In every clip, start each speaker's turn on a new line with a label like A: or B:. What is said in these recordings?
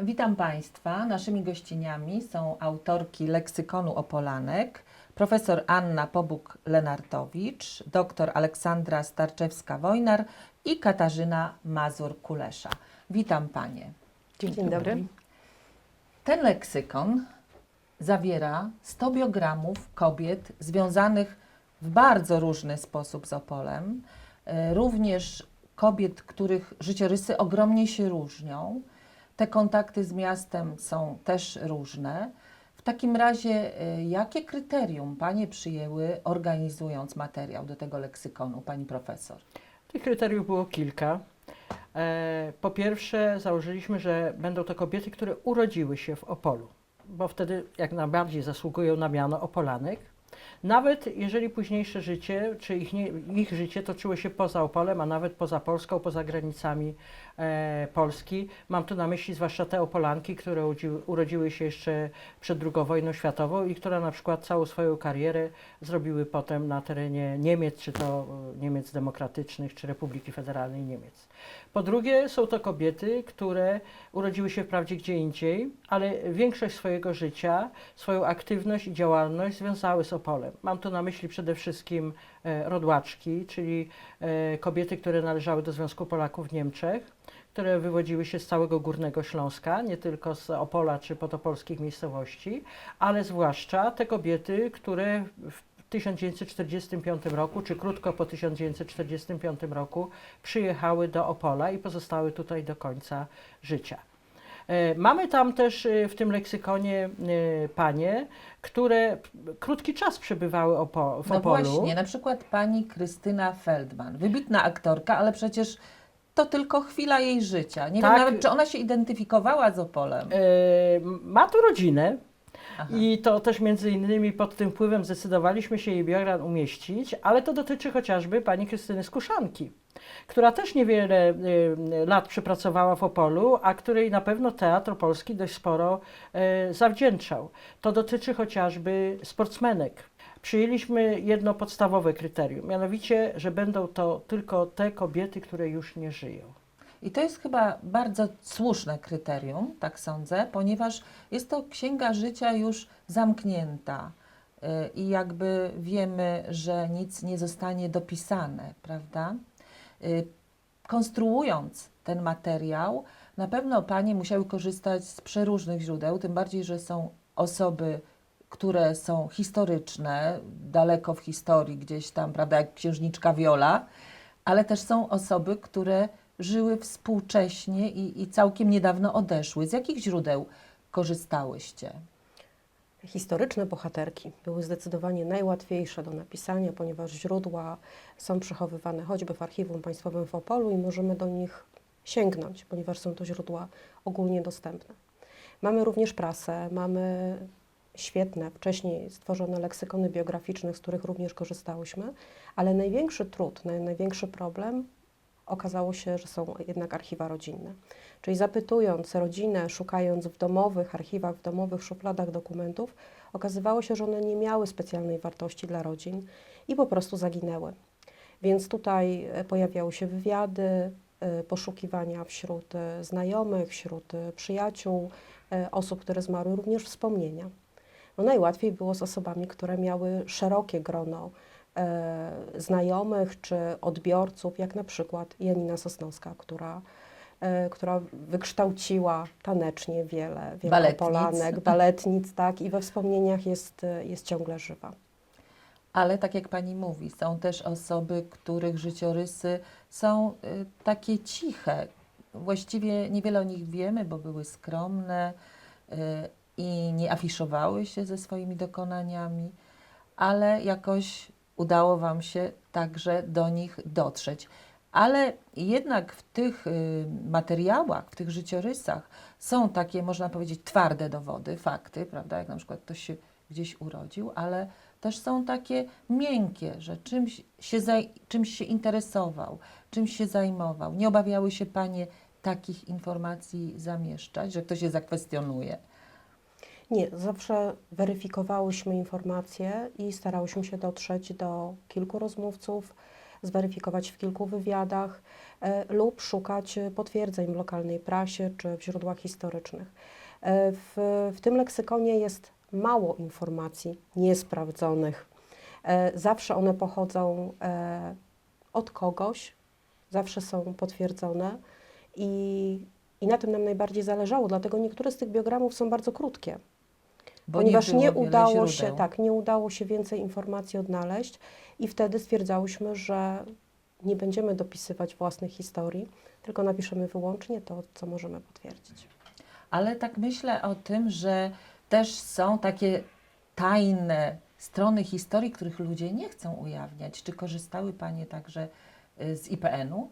A: Witam Państwa. Naszymi gościniami są autorki leksykonu Opolanek, profesor Anna Pobuk-Lenartowicz, doktor Aleksandra Starczewska-Wojnar i Katarzyna Mazur-Kulesza. Witam Panie.
B: Dzień,
C: Dzień dobry.
A: Ten leksykon zawiera 100 biogramów kobiet związanych w bardzo różny sposób z Opolem, e, również kobiet, których życiorysy ogromnie się różnią. Te kontakty z miastem są też różne. W takim razie, e, jakie kryterium Panie przyjęły, organizując materiał do tego leksykonu, Pani Profesor?
B: Tych kryteriów było kilka. E, Po pierwsze, założyliśmy, że będą to kobiety, które urodziły się w Opolu, bo wtedy jak najbardziej zasługują na miano Opolanek. Nawet jeżeli późniejsze życie, czy ich, nie, ich życie toczyło się poza Opolem, a nawet poza Polską, poza granicami e, Polski. Mam tu na myśli zwłaszcza te Opolanki, które urodziły, urodziły się jeszcze przed II wojną światową i które na przykład całą swoją karierę zrobiły potem na terenie Niemiec, czy to e, Niemiec demokratycznych, czy Republiki Federalnej Niemiec. Po drugie, są to kobiety, które urodziły się wprawdzie gdzie indziej, ale większość swojego życia, swoją aktywność i działalność związały z Opolem. Mam tu na myśli przede wszystkim e, rodłaczki, czyli e, kobiety, które należały do Związku Polaków w Niemczech, które wywodziły się z całego Górnego Śląska, nie tylko z Opola czy podopolskich miejscowości, ale zwłaszcza te kobiety, które w 1945 roku, czy krótko po 1945 roku, przyjechały do Opola i pozostały tutaj do końca życia. E, Mamy tam też e, w tym leksykonie e, panie, które krótki czas przebywały opo- w
A: No
B: Opolu.
A: właśnie, na przykład pani Krystyna Feldman, wybitna aktorka, ale przecież to tylko chwila jej życia. Nie
B: Tak.
A: wiem nawet, czy ona się identyfikowała z Opolem.
B: E, Ma tu rodzinę. I to też między innymi pod tym wpływem zdecydowaliśmy się jej biogram umieścić, ale to dotyczy chociażby pani Krystyny Skuszanki, która też niewiele y, lat przepracowała w Opolu, a której na pewno Teatr Polski dość sporo y, zawdzięczał. To dotyczy chociażby sportsmenek. Przyjęliśmy jedno podstawowe kryterium, mianowicie, że będą to tylko te kobiety, które już nie żyją.
A: I to jest chyba bardzo słuszne kryterium, tak sądzę, ponieważ jest to księga życia już zamknięta y, i jakby wiemy, że nic nie zostanie dopisane, prawda? Y, Konstruując ten materiał, na pewno panie musiały korzystać z przeróżnych źródeł, tym bardziej, że są osoby, które są historyczne, daleko w historii, gdzieś tam, prawda, jak księżniczka Viola, ale też są osoby, które żyły współcześnie i, i całkiem niedawno odeszły. Z jakich źródeł korzystałyście?
C: Historyczne bohaterki były zdecydowanie najłatwiejsze do napisania, ponieważ źródła są przechowywane choćby w Archiwum Państwowym w Opolu i możemy do nich sięgnąć, ponieważ są to źródła ogólnie dostępne. Mamy również prasę, mamy świetne, wcześniej stworzone leksykony biograficzne, z których również korzystałyśmy, ale największy trud, naj, największy problem okazało się, że są jednak archiwa rodzinne. Czyli zapytując rodzinę, szukając w domowych archiwach, w domowych szufladach dokumentów, okazywało się, że one nie miały specjalnej wartości dla rodzin i po prostu zaginęły. Więc tutaj e, pojawiały się wywiady, e, poszukiwania wśród e, znajomych, wśród przyjaciół, osób, które zmarły, również wspomnienia. No najłatwiej było z osobami, które miały szerokie grono znajomych czy odbiorców, jak na przykład Janina Sosnowska, która, e, która wykształciła tanecznie wiele, wiele
A: Baletnic.
C: Opolanek, baletnic, tak, i we wspomnieniach jest, e, jest ciągle żywa.
A: Ale tak jak pani mówi, są też osoby, których życiorysy są y, takie ciche. Właściwie niewiele o nich wiemy, bo były skromne y, i nie afiszowały się ze swoimi dokonaniami, ale jakoś udało wam się także do nich dotrzeć. Ale jednak w tych y, materiałach, w tych życiorysach są takie, można powiedzieć, twarde dowody, fakty, prawda? Jak na przykład ktoś się gdzieś urodził, ale też są takie miękkie, że czymś się, czymś się interesował, czymś się zajmował. Nie obawiały się panie takich informacji zamieszczać, że ktoś je zakwestionuje.
C: Nie, zawsze weryfikowałyśmy informacje i starałyśmy się dotrzeć do kilku rozmówców, zweryfikować w kilku wywiadach. e, lub szukać potwierdzeń w lokalnej prasie czy w źródłach historycznych. E, W, w tym leksykonie jest mało informacji niesprawdzonych. E, Zawsze one pochodzą e, od kogoś, zawsze są potwierdzone i, i na tym nam najbardziej zależało, dlatego niektóre z tych biogramów są bardzo krótkie
A: Bo
C: ponieważ
A: było
C: nie,
A: wiele
C: udało się, tak, nie udało się więcej informacji odnaleźć i wtedy stwierdzałyśmy, że nie będziemy dopisywać własnych historii, tylko napiszemy wyłącznie to, co możemy potwierdzić.
A: Ale tak myślę o tym, że też są takie tajne strony historii, których ludzie nie chcą ujawniać. Czy korzystały Panie także y, z IPN-u?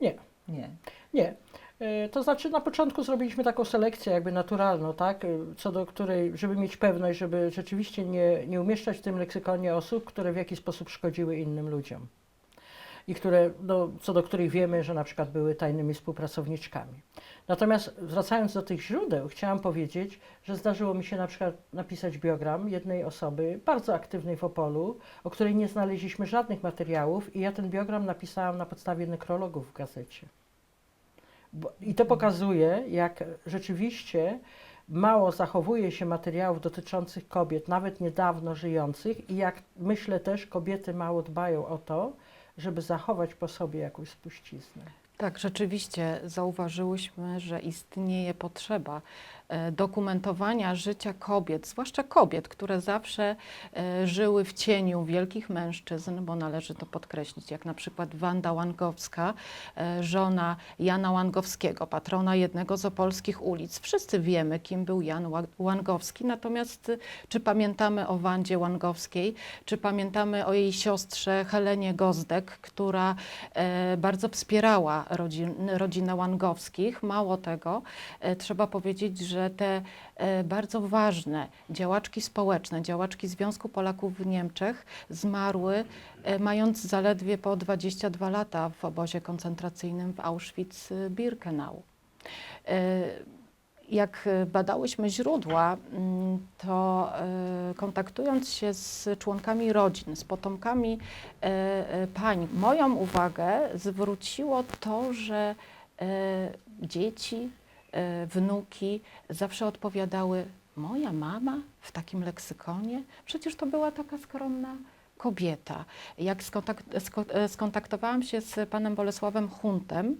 B: Nie.
A: Nie.
B: Nie. E, To znaczy na początku zrobiliśmy taką selekcję jakby naturalną, tak, e, co do której, żeby mieć pewność, żeby rzeczywiście nie, nie umieszczać w tym leksykonie osób, które w jakiś sposób szkodziły innym ludziom i które, no, co do których wiemy, że na przykład były tajnymi współpracowniczkami. Natomiast wracając do tych źródeł, chciałam powiedzieć, że zdarzyło mi się na przykład napisać biogram jednej osoby bardzo aktywnej w Opolu, o której nie znaleźliśmy żadnych materiałów i ja ten biogram napisałam na podstawie nekrologów w gazecie. Bo, I to pokazuje, jak rzeczywiście mało zachowuje się materiałów dotyczących kobiet, nawet niedawno żyjących, i jak myślę też kobiety mało dbają o to, żeby zachować po sobie jakąś spuściznę.
D: Tak, rzeczywiście zauważyłyśmy, że istnieje potrzeba e, dokumentowania życia kobiet, zwłaszcza kobiet, które zawsze e, żyły w cieniu wielkich mężczyzn, bo należy to podkreślić, jak na przykład Wanda Łangowska, e, żona Jana Łangowskiego, patrona jednego z opolskich ulic. Wszyscy wiemy, kim był Jan Ła- Łangowski, natomiast czy pamiętamy o Wandzie Łangowskiej, czy pamiętamy o jej siostrze Helenie Gozdek, która bardzo wspierała rodzin, rodzinę Łangowskich. Mało tego, e, trzeba powiedzieć, że te e, bardzo ważne działaczki społeczne, działaczki Związku Polaków w Niemczech zmarły e, mając zaledwie po 22 lata w obozie koncentracyjnym w Auschwitz-Birkenau. Jak e, badałyśmy źródła, mm, to e, kontaktując się z członkami rodzin, z potomkami e, pań, moją uwagę zwróciło to, że dzieci, wnuki zawsze odpowiadały: Moja mama w takim leksykonie? Przecież to była taka skromna kobieta. Jak skontak- sko- skontaktowałam się z panem Bolesławem Huntem,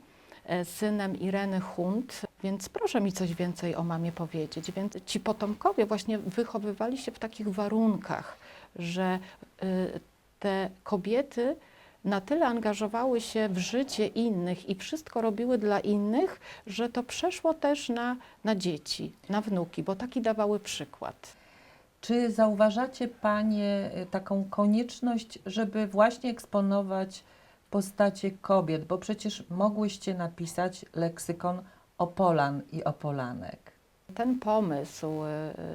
D: synem Ireny Hunt, więc proszę mi coś więcej o mamie powiedzieć. Więc ci potomkowie właśnie wychowywali się w takich warunkach, że y, te kobiety na tyle angażowały się w życie innych i wszystko robiły dla innych, że to przeszło też na, na dzieci, na wnuki, bo taki dawały przykład.
A: Czy zauważacie Panie taką konieczność, żeby właśnie eksponować postacie kobiet? Bo przecież mogłyście napisać leksykon Opolan i Opolanek.
D: Ten pomysł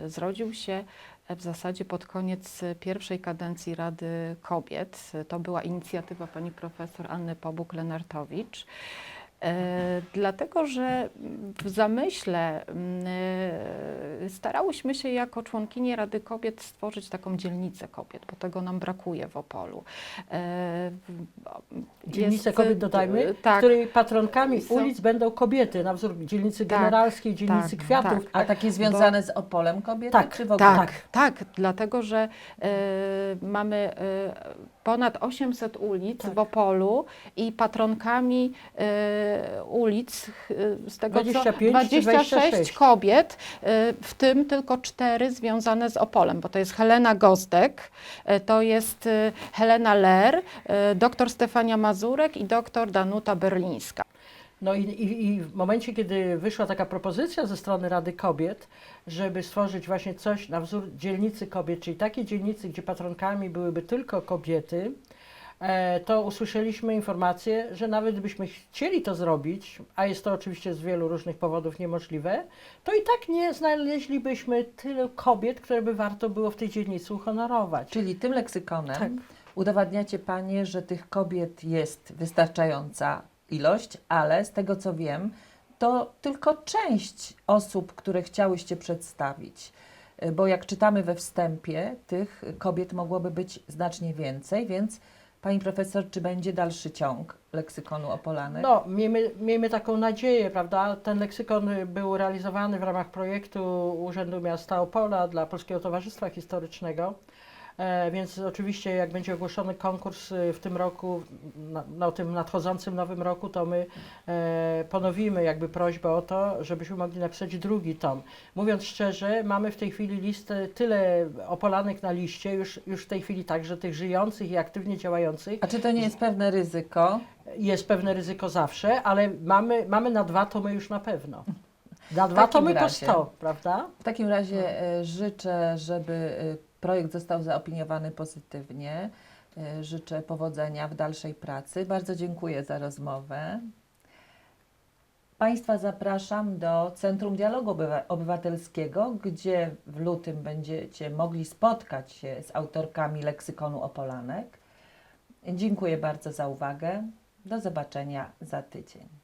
D: y, zrodził się w zasadzie pod koniec pierwszej kadencji Rady Kobiet. To była inicjatywa pani profesor Anny Pobuk-Lenartowicz. E, Dlatego, że w zamyśle mm, e, starałyśmy się jako członkinie Rady Kobiet stworzyć taką dzielnicę kobiet, bo tego nam brakuje w Opolu. E,
B: Dzielnicę
D: jest,
B: kobiet dodajmy,
D: tak,
B: której patronkami
D: Są-
B: ulic będą kobiety, na wzór dzielnicy
D: Tak,
B: generalskiej, dzielnicy
D: tak,
B: kwiatów.
D: tak.
A: A takie związane z Opolem kobiety?
B: Tak,
A: czy w ogóle?
D: Tak, tak, dlatego że e, mamy e, ponad 800 ulic
B: Tak.
D: w Opolu i patronkami e, ulic, e, z tego
B: 25
D: co
B: czy
D: 26
B: 26.
D: kobiet, e, w tym tylko cztery związane z Opolem, bo to jest Helena Gozdek, e, to jest Helena Ler, doktor Stefania Mazurek i doktor Danuta Berlińska.
B: No i, i, i w momencie, kiedy wyszła taka propozycja ze strony Rady Kobiet, żeby stworzyć właśnie coś na wzór dzielnicy kobiet, czyli takiej dzielnicy, gdzie patronkami byłyby tylko kobiety, to usłyszeliśmy informację, że nawet gdybyśmy chcieli to zrobić, a jest to oczywiście z wielu różnych powodów niemożliwe, to i tak nie znaleźlibyśmy tylu kobiet, które by warto było w tej dzielnicy uhonorować.
A: Czyli tym leksykonem
B: Tak.
A: udowadniacie Panie, że tych kobiet jest wystarczająca ilość, ale z tego co wiem, to tylko część osób, które chciałyście przedstawić. Y, Bo jak czytamy we wstępie, tych kobiet mogłoby być znacznie więcej, więc Pani profesor, czy będzie dalszy ciąg leksykonu Opolanek?
B: No, miejmy, miejmy taką nadzieję, prawda? Ten leksykon był realizowany w ramach projektu Urzędu Miasta Opola dla Polskiego Towarzystwa Historycznego. E, więc oczywiście, jak będzie ogłoszony konkurs y, w tym roku, na, na tym nadchodzącym nowym roku, to my e, ponowimy jakby prośbę o to, żebyśmy mogli napisać drugi tom. Mówiąc szczerze, mamy w tej chwili listę, tyle opolanek na liście, już, już w tej chwili także tych żyjących i aktywnie działających,
A: A czy to nie jest pewne ryzyko?
B: jest pewne ryzyko zawsze, ale mamy, mamy na dwa tomy już na pewno. Na dwa tomy po
A: razie.
B: 100, prawda?
A: W takim razie e, życzę, żeby projekt został zaopiniowany pozytywnie. E, Życzę powodzenia w dalszej pracy. Bardzo dziękuję za rozmowę. Państwa zapraszam do Centrum Dialogu Obywa- Obywatelskiego, gdzie w lutym będziecie mogli spotkać się z autorkami leksykonu Opolanek. Dziękuję bardzo za uwagę. Do zobaczenia za tydzień.